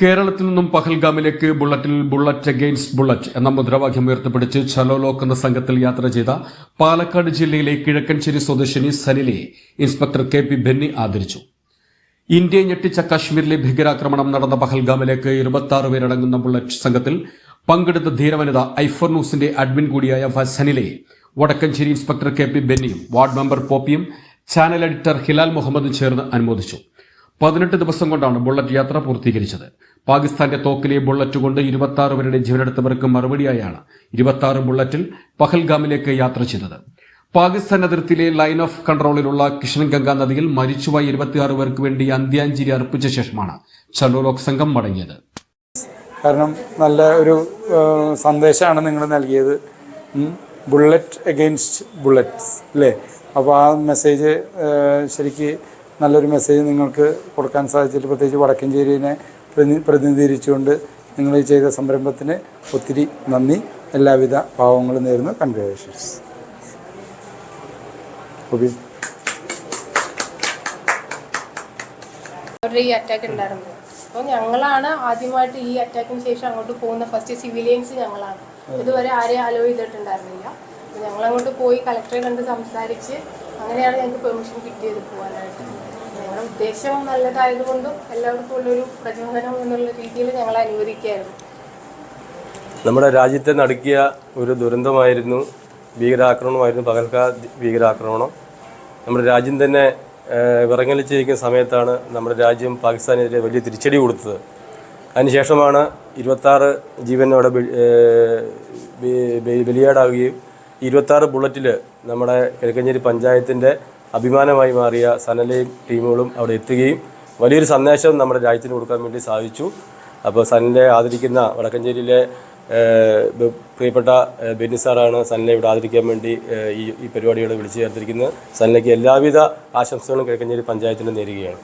കേരളത്തിൽ നിന്നും പഹൽഗാമിലേക്ക് ബുള്ളറ്റിൽ ബുള്ളറ്റ് അഗെയിൻസ്റ്റ് ബുള്ളറ്റ് എന്ന മുദ്രാവാക്യം ഉയർത്തിപ്പിടിച്ച് ചലോലോക്ക് എന്ന സംഘത്തിൽ യാത്ര ചെയ്ത പാലക്കാട് ജില്ലയിലെ കിഴക്കൻചേരി സ്വദേശിനി സനിലയെ ഇൻസ്പെക്ടർ കെ പി ബെന്നി ആദരിച്ചു. ഇന്ത്യയെ ഞെട്ടിച്ച കാശ്മീരിലെ ഭീകരാക്രമണം നടന്ന പഹൽഗാമിലേക്ക് ഇരുപത്തി ആറ് പേരടങ്ങുന്ന ബുള്ളറ്റ് സംഘത്തിൽ പങ്കെടുത്ത ധീരവനിത ഐഫോർ ന്യൂസിന്റെ അഡ്മിൻ കൂടിയായ ഫസനിലെ വടക്കഞ്ചേരി ഇൻസ്പെക്ടർ കെ പി ബെന്നിയും വാർഡ് മെമ്പർ പോപ്പിയും ചാനൽ എഡിറ്റർ ഹിലാൽ മുഹമ്മദും ചേർന്ന് അനുമോദിച്ചു. പതിനെട്ട് ദിവസം കൊണ്ടാണ് ബുള്ളറ്റ് യാത്ര പൂർത്തീകരിച്ചത്. പാകിസ്ഥാന്റെ തോക്കിലെ ബുള്ളറ്റ് കൊണ്ട് ഇരുപത്തി പേരുടെ ജീവനെടുത്തവർക്ക് മറുപടിയായാണ് ഇരുപത്തി ബുള്ളറ്റിൽ പഹൽഗാമിലേക്ക് യാത്ര ചെയ്തത്. പാകിസ്ഥാൻ അതിർത്തിയിലെ ലൈൻ ഓഫ് കൺട്രോളിലുള്ള കിഷൻഗംഗ നദിയിൽ മരിച്ചുപോയ ഇരുപത്തിയാറ് പേർക്ക് വേണ്ടി അന്ത്യാഞ്ജലി അർപ്പിച്ച ശേഷമാണ് ചലോലോക് സംഘം മടങ്ങിയത്. കാരണം നല്ല ഒരു സന്ദേശമാണ് നിങ്ങൾ നൽകിയത്. ബുള്ളറ്റ് അഗെയിൻസ്റ്റ് ബുള്ളറ്റ്സ് അല്ലേ? അപ്പോൾ ആ മെസ്സേജ് ശരിക്ക് നല്ലൊരു മെസ്സേജ് നിങ്ങൾക്ക് കൊടുക്കാൻ സാധിച്ചിട്ട് പ്രത്യേകിച്ച് വടക്കഞ്ചേരിനെ പ്രതി പ്രതിനിധീകരിച്ചുകൊണ്ട് നിങ്ങൾ ഈ ചെയ്ത സംരംഭത്തിന് ഒത്തിരി നന്ദി. എല്ലാവിധ ഭാവങ്ങളും നേരുന്ന. കൺഗ്രാജുലേഷൻസ് അവരുടെ ഈ അറ്റാക്ക് ഉണ്ടായിരുന്നത് അപ്പോൾ ഞങ്ങളാണ് ആദ്യമായിട്ട് ഈ അറ്റാക്കിന് ശേഷം അങ്ങോട്ട് പോകുന്ന ഫസ്റ്റ് സിവിലിയൻസ് ഞങ്ങളാണ്. ഇതുവരെ ആരെയും അലോ ചെയ്തിട്ടുണ്ടായിരുന്നില്ല. ഞങ്ങൾ അങ്ങോട്ട് പോയി കളക്ടറെ കണ്ട് സംസാരിച്ച് അങ്ങനെയാണ് ഞങ്ങൾക്ക് പെർമിഷൻ കിട്ടിയത് പോകാനായിട്ട്. ഞങ്ങളുടെ ഉദ്ദേശം നല്ലതായതുകൊണ്ടും എല്ലാവർക്കും ഉള്ളൊരു പ്രചോദനം എന്നുള്ള രീതിയിൽ ഞങ്ങൾ അനുവദിക്കുകയായിരുന്നു. നമ്മുടെ രാജ്യത്തെ നടുക്കിയ ഒരു ദുരന്തമായിരുന്നു ഭീകരാക്രമണമായിരുന്നു പകൽക്കാ ഭീകരാക്രമണം. നമ്മുടെ രാജ്യം തന്നെ വിറങ്ങലിച്ചിരിക്കുന്ന സമയത്താണ് നമ്മുടെ രാജ്യം പാകിസ്ഥാനെതിരെ വലിയ തിരിച്ചടി കൊടുത്തത്. അതിനുശേഷമാണ് ഇരുപത്താറ് ജീവനോടെ ബലിയാടാവുകയും ഇരുപത്താറ് ബുള്ളറ്റിൽ നമ്മുടെ കിഴക്കഞ്ചേരി പഞ്ചായത്തിന്റെ അഭിമാനമായി മാറിയ സനലയും ടീമുകളും അവിടെ എത്തുകയും വലിയൊരു സന്ദേശം നമ്മുടെ രാജ്യത്തിന് കൊടുക്കാൻ വേണ്ടി സാധിച്ചു. അപ്പോൾ സനലെ ആദരിക്കുന്ന വടക്കഞ്ചേരിയിലെ പ്രിയപ്പെട്ട ബെന്നി സാറാണ് സനലെ ഇവിടെ ആദരിക്കാൻ വേണ്ടി ഈ ഈ പരിപാടിയോട് വിളിച്ചു ചേർത്തിരിക്കുന്നത്. സനലയ്ക്ക് എല്ലാവിധ ആശംസകളും കിഴക്കഞ്ചേരി പഞ്ചായത്തിന് നേരുകയാണ്.